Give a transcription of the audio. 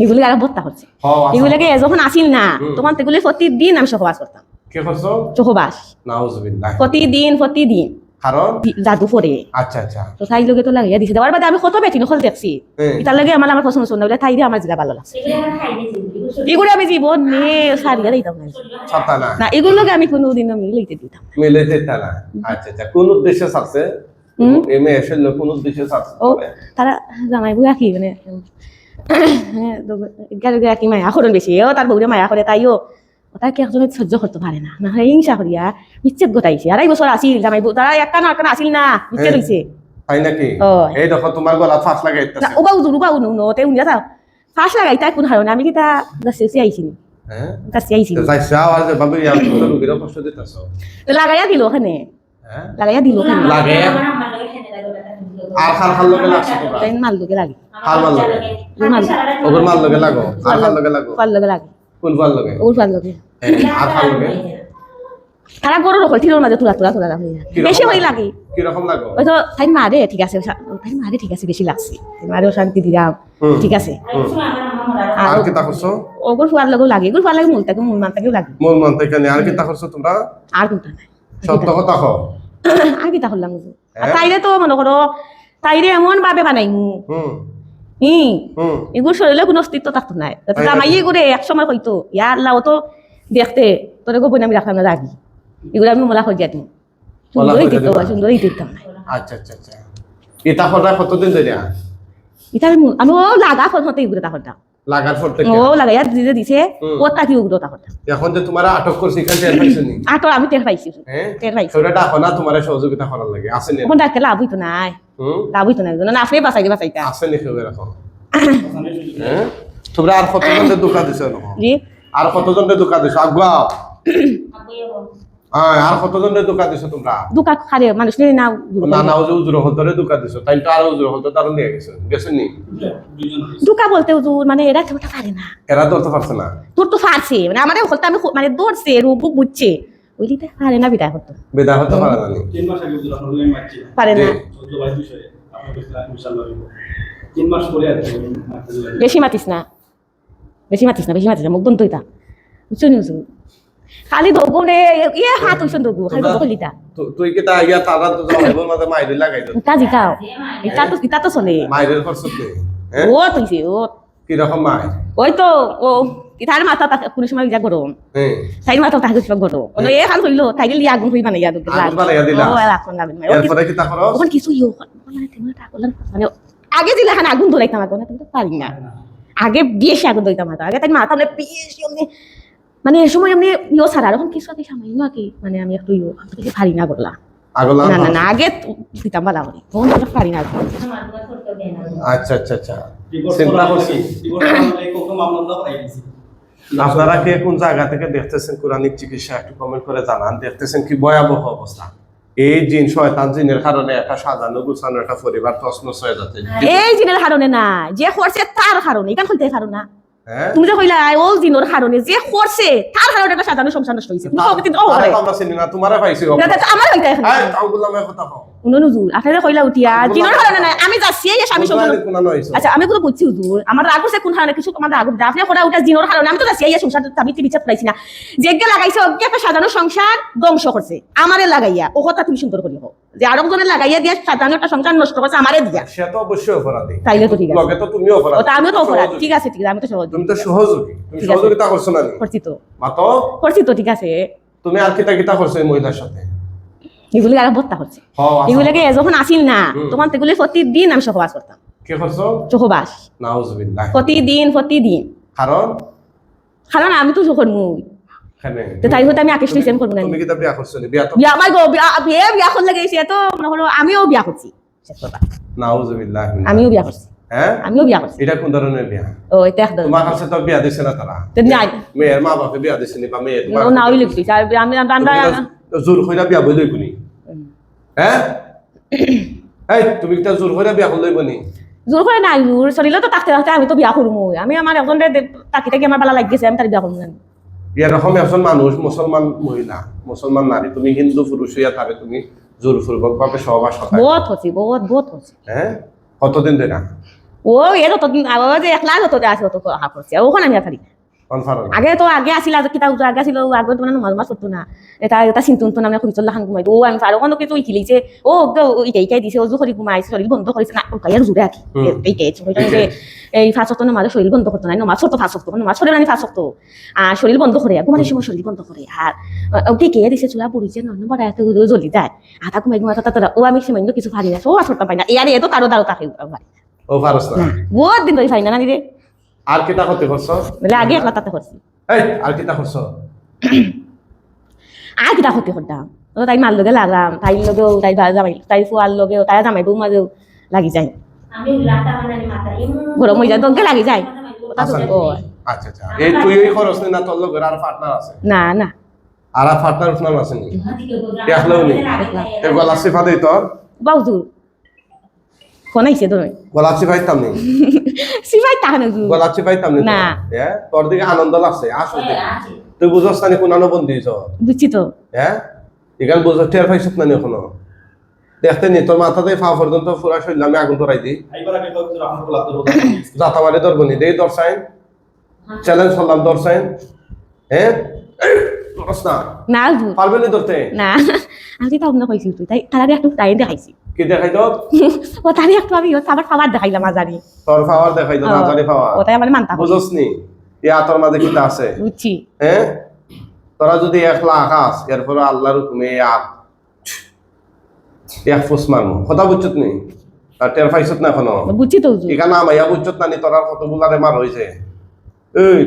এগুলি আর বত্তা হচ্ছে। এগুলোকে যখন আসিল না। তখন তেগুলি প্রতিদিন আমি সহবাস করতাম। সহবাস। প্রতিদিন প্রতিদিন। কারণ? জাদু পরে আচ্ছা আচ্ছা। তো তাই লোকে তো লাগিয়ে দিছে। দেওয়ার বাদে আমি কত বেটি নকল দেখছি। হুম। ইতার আমার আমার পছন্দ শুনে তাই দিয়ে আমার জিলা ভালো লাগছে। এগুলো আমি জীবন নিয়ে সারিয়া দিতাম না। আমি মিলাইতে দিতাম আচ্ছা আচ্ছা। কোন উদ্দেশ্যে ছাড়ছে? হুম। এসে কোন উদ্দেশ্যে ছাড়ছে? ও তারা জামাই বুয়া কি মানে? হ্যাঁ গা কি মায়া করেন বেশি ও তার বউরে মায়া করে তাইও তার কি একজনে সহ্য করতে পারে না না হয় হিংসা করিয়া বিচ্ছেদ গোটাইছে আড়াই বছর আসিল জামাই তারা একটা না একটা আসিল না বিচ্ছেদ হ্যাঁ। হইছে তাই নাকি। এই দেখো তোমার গলা ফাঁস লাগাইতেছে না ওবা উজুর ওবা উনু নো তে উনিয়া তাও ফাঁস লাগাই তাই কোন হারণে আমি কি তা দাসি আইছি হ্যাঁ দাসি আইছি কষ্ট দিতেছ লাগাইয়া দিল ওখানে হ্যাঁ লাগাইয়া দিল ওখানে আর খাল খাল লগে লাগছে তোমরা? তাই মাল লোকে লাগে। খাল মাল লগে? মাল ওগর মাল লগে লাগো? আর খাল লগে লাগো? ফাল লোকে লাগে। কোন ফাল লগে? ওর ফাল লোকে হ্যাঁ, আর খাল লগে? তারা গরু রকল থিরোর মাঝে তুলা তুলা তুলা হয়ে যায় বেশি হয়ে লাগে? লাগে কি রকম লাগো? ওই তো তাই মারে ঠিক আছে তাই মারে ঠিক আছে বেশি লাগছে। মারেও শান্তি দিলাম ঠিক আছে। আর কি তা করছ? ওগুলো ফুয়ার লগেও লাগে এগুলো ফুয়ার লাগে মূল থাকে মূল মান থাকেও লাগে। মন মন থেকে আর কি তা করছ তোমরা? আর কোনটা নাই? সত্য কথা কও। আর কি তা করলাম? হ্যাঁ? তাইরে তো মনে করো তাইরে এমন ভাবে বানাইমু হুম। ই হুম। এগুলো শরীরে কোনো অস্তিত্ব থাকতো নাই। জামাই এগুলো এক সময় হইতো ইয়া আল্লাহ তো দেখতে তোর গোপন আমি রাখলাম না রাগি এগুলো আমি মোলা দিই সুন্দরই হইয়া সুন্দরই দিতাম না আচ্ছা আচ্ছা আচ্ছা। এটা হঠাৎ কতদিন ধরে এটা আমি আমি ও লাগা ফল হতে এগুলো তা করতাম লাগার পর থেকে ও লাগাইয়া দিতে দিছে হুম। ও তাকি উগ্র তা করতাম এখন যে তোমার আটক করছি পাইছো নি? আমি টের পাইছি। টের পাইছি। সেটা ডাকো তোমার সহযোগিতা করার লাগে। আছে নি? লাভ হইতো নাই। লাভ হইতো নাই না আপনি বাঁচাইতে বাঁচাইতা আছে নি এরকম? হ্যাঁ তোমরা আর কতজনকে দোকা দিছো জি। আর কতজনকে দোকা দিছো? আগুয়া হ্যাঁ আর কতজনকে দোকা দিছো তোমরা? দুকা খারে মানুষ নিয়ে না না না যে উজুর হলতরে দিছো। তাই তো আর উজুর হলতে তারও নিয়ে গেছো। গেছো নি? দুকা বলতে হুজুর মানে এরা কেমন পারে না। এরা ধরতে পারছে না? তোর তো ফারছে মানে আমাদের হলতে আমি মানে দৌড়ছে রূপ বুঝছে ওইলি তো পারে না বিদায় হতো। বেদা হতে পারে না নি? তিন মাস আগে মারছি না পারে না। তিন মাস পরে আর। বেশি মাতিস না। বেশি মাতিস না বেশি মাতিস না। মুখ বন্ধ হইতা নি হুজুর খালি দোগনে ইয়ে হাত হইছ দোগু খালি দোগ লিতা। তুই কি তা ইয়া তারা তো জমাইবর মাঝে মাইরে লাগাই দিত তা জিকাও এটা তো এটা তো চলে মাইরের তুই হ্যাঁ ও তুইছে ও। কি রকম ওই তো ও মাথা তা কোনো সময় যা গরম হ্যাঁ তাই মাথা তাকে কিছু গরম ও এ খান হইল তাই গেলি আগুন হই মানে আগুন দিলা? ও আগুন লাগবে এরপরে কি তা করো ওখান কিছু মানে বললাম মানে আগে দিলে এখানে আগুন ধরাইতাম আগুন তুমি তো পারি না। আগে বেশি আগুন ধরাইতাম মাথা আগে তাই মাথা মানে বেশি এমনি মানে এই সময় এমনি ইয়ে ছাড়া এখন কিছু আগে সামান্য কি? মানে আমি একটু ইয়ে থেকে পারি না করলা আগলা না না না আগে দিতাম বালা করি তখন তো পারি না আচ্ছা আচ্ছা আচ্ছা। চিন্তা করছি। আপনারা কে কোন জায়গা থেকে দেখতেছেন কোরআনিক চিকিৎসা একটু কমেন্ট করে জানান দেখতেছেন কি ভয়াবহ অবস্থা? এই জিন শয়তান জিনের কারণে একটা সাজানো গুছানো একটা পরিবার তছনছ হয়ে যাচ্ছে। এই জিনের কারণে না যে করছে তার কারণে এখান খুলতে পারো না তুমি যে কইলা ও জিনোর কারণে যে করছে তার কারণে একটা সাধারণ সংসার নষ্ট হয়েছে তুমি কিন্তু ও আরে আমরা চিনি না তোমারে পাইছি না, তা- আমার হইতা এখন। এই তাও বললাম এই কথা কও। উনো নুজুর আপনারা কইলা উঠিয়া জিনোর কারণে না আমি যাচ্ছি এই স্বামী সংসার আচ্ছা আমি কোনো বুঝছি হুজুর আমার রাগ হচ্ছে কোন কারণে কিছু তোমার রাগ হচ্ছে আপনি করা ওটা জিনোর কারণে আমি তো যাচ্ছি এই সংসার আমি তো বিচার পাইছি না। যেগে লাগাইছে ওকে একটা সাধারণ সংসার ধ্বংস করছে। আমারে লাগাইয়া ও কথা তুমি সুন্দর করি হোক যে আরও জনে লাগাইয়া দিয়ে একটা সংসার নষ্ট করছে আমারে দিয়া। সে তো অবশ্যই অপরাধী। তাইলে তো ঠিক আছে। লগে তো তুমিও অপরাধী। ওটা আমিও তো অপরাধ। সহযোগী। ঠিক আছে ঠিক আছে আমি তো সহজ তুমি তো সহযোগী। তুমি। সহযোগিতা করছ না করছি তো। মাতো? করছি তো ঠিক আছে। তুমি আর কিতা কিতা করছ এই মহিলার সাথে? এগুলি আর বত্তা হচ্ছে আচ্ছা। যখন আসিল না। তখন তেগুলি প্রতিদিন আমি সহবাস করতাম। কে করছ? সহবাস। নাউজুবিল্লাহ। প্রতিদিন প্রতিদিন। কারণ কারণ আমি তো যখন মুই তাই আমি আকেশ নিছেন করব না তুমি কিতা বিয়া করছ বিয়া তো বিয়া আমার গো বিয়া বিয়া করলে গেছে তো মনে হলো আমিও বিয়া করছি নাউজুবিল্লাহ আমিও বিয়া করছি হ্যাঁ আমিও বিয়া করছি এটা কোন ধরনের বিয়া? ও এটা একদম তোমার কাছে তো বিয়া দিছে না তারা তো নাই। মেয়ের মা বাপে বিয়া দিছে নি বা মেয়ে তোমার না ওই লিখছি আমি আমরা জোর কইরা বিয়া বই লইবনি হ্যাঁ এই তুমি কি জোর কইরা বিয়া করলই বনি জোর করে নাই জোর চলিলে তো তাকতে তাকতে আমি তো বিয়া করব আমি আমার একজন তাকি তাকি আমার বেলা লাগিয়েছে আমি তার বিয়া করব না এরকম একজন মানুষ মুসলমান মহিলা মুসলমান নারী তুমি হিন্দু পুরুষ হইয়া তারে তুমি জোরপূর্বক ভাবে সহবাস হতা বহুত হচ্ছে বহুত বহুত হচ্ছে হ্যাঁ কতদিন ধরে ও এর তো আবার যে একলা তো আছে তো আহা করছে ওখানে আমি আগে তো আগে আসিল আজ কিতা উজা আগে আসিল আগে তোমার নমাজ মাছ করতো না এটা এটা চিন্তা তো নামে খুঁজল ঘুমাই ও আমি পারো কোনো কিছু ইখিলিছে ও ইটাই ইটাই দিছে ও জুখরি ঘুমাই শরীর বন্ধ করেছে না ওকাই আর জুড়ে আঁকি এইটাই এই ফাঁসক্ত নমাজ শরীর বন্ধ করতো না নমাজ ছোট ফাঁসক্ত নমাজ শরীর আমি ফাঁসক্ত আর শরীর বন্ধ করে ঘুমানোর সময় শরীর বন্ধ করে আর ওকে কে দিছে চুলা পড়িছে নন্ন বড় এত জ্বলি যায়। আধা ঘুমাই ঘুমাই তারা ও আমি সামান্য কিছু পারি না ও আসরটা পাই না এ তো তারও দাঁড়ো তাকে না বহুত দিন ধরে পাই না না দিদি আর কিতা করতে করছ? বলে আগে একলা তাতে করছি। এই আর কিতা করছ? আর কিতা ক্ষতি করতাম? ও তাই মার লগে লাগাম তাই লগেও তাই জামাই তাই ফুয়ার লগেও তাই জামাই বউ মাজেও লাগি যায়। গরম হয়ে যায় দগে লাগি যায়। তো ও আচ্ছা আচ্ছা এই তুই ওই খরচ নি না তোর আর পার্টনার আছে? না না। আর পার্টনার উঠনাম আছে নি দেখলেও নি তে গলা সিফা দেই তোর বাউজুর ফোন আইছে তুমি গলা সিফাইতাম নি সিফাই তাহানো জু গলা নি না। হ্যাঁ তোর দিকে আনন্দ লাগছে আসো দেখি তুই বুঝছ না কোন বন্ধু দিছ বুঝছি তো। হ্যাঁ এখানে বুঝছ টের পাইছত না এখনও? দেখতে নি তোর মাথাতে ফা পর্যন্ত পুরা শরীর আমি আগুন ধরাই দিই। আইবার আগে কত রহমতুল্লাহ তোর যাতাবারে ধরবনি দেই দর্শাইন চ্যালেঞ্জ করলাম দর্শাইন হ্যাঁ না না জু পারবেনি ধরতে না। আমি না কইছি তুই। তাই তারা একটু তাই দেখাইছি। কি দেখাই তো ও তারি একটু আমি আবার খাবার দেখাইলাম আজারি। তোর পাওয়ার দেখাই তো জানি পাওয়ার ও তাই আমার মানতা হয়। নি ইয়া তোর মাঝে কিতা আছে। বুঝছি। হ্যাঁ? তোরা যদি এক লাখ আস এরপরে আল্লাহর হুকুমে এক এক ফুস মারমু। কথা বুঝছত নি? আর টের পাইছত না এখনও? বুঝছি তো এখানে আমাইয়া বুঝছত না নি? তোরা কতগুলারে মার হয়েছে এই